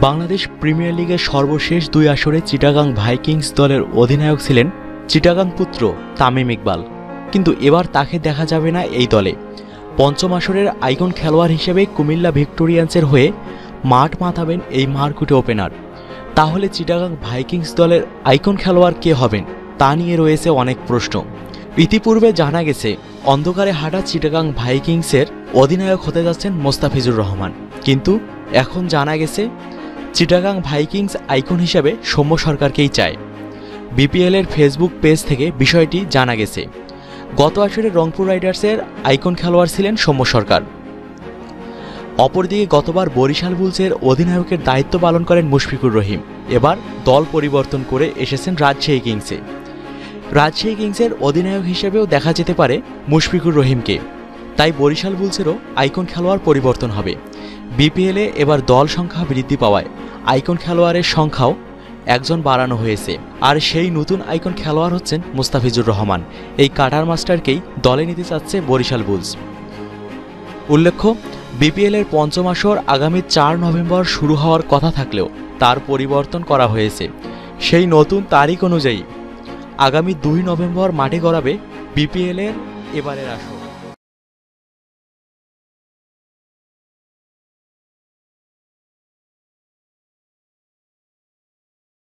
Bangladesh premier লিগের সর্বশেষ দুই আসরে চিটাগাং ভাইকিংস দলের অধিনায়ক ছিলেন চিটাগাং পুত্র তামিম ইকবাল। কিন্তু এবার তাকে দেখা যাবে না এই দলে। পঞ্চম আসরের আইকন খেলোয়াড় হিসেবে কুমিল্লা ভিক্টোরিয়ান্সের হয়ে মাঠ মাতাবেন এই মারকুটে ওপেনার। তাহলে চিটাগাং ভাইকিংস দলের আইকন খেলোয়াড় কে হবেন, তা নিয়ে রয়েছে অনেক প্রশ্ন। ইতিপূর্বে জানা গেছে, অন্ধকারে হাঁটা চিটাগাং ভাইকিংসের অধিনায়ক হতে যাচ্ছেন মোস্তাফিজুর রহমান। কিন্তু এখন জানা গেছে, চিটাগাং ভাইকিংস আইকন হিসাবে সৌম্য সরকারকেই চায়। বিপিএলের ফেসবুক পেজ থেকে বিষয়টি জানা গেছে। গত আসরে রংপুর রাইডার্সের আইকন খেলোয়াড় ছিলেন সৌম্য সরকার। অপরদিকে গতবার বরিশাল বুলসের অধিনায়কের দায়িত্ব পালন করেন মুশফিকুর রহিম। এবার দল পরিবর্তন করে এসেছেন রাজশাহী কিংসে। রাজশাহী কিংসের অধিনায়ক হিসেবেও দেখা যেতে পারে মুশফিকুর রহিমকে। তাই বরিশাল বুলসেরও আইকন খেলোয়াড় পরিবর্তন হবে। বিপিএলে এবার দল সংখ্যা বৃদ্ধি পাওয়ায় আইকন খেলোয়াড়ের সংখ্যাও একজন বাড়ানো হয়েছে। আর সেই নতুন আইকন খেলোয়াড় হচ্ছেন মুস্তাফিজুর রহমান। এই কাটার মাস্টারকেই দলে নিতে চাচ্ছে বরিশাল বুলস। উল্লেখ্য, বিপিএলের পঞ্চম আসর আগামী চার নভেম্বর শুরু হওয়ার কথা থাকলেও তার পরিবর্তন করা হয়েছে। সেই নতুন তারিখ অনুযায়ী আগামী দুই নভেম্বর মাঠে গড়াবে বিপিএলের এবারের আসর।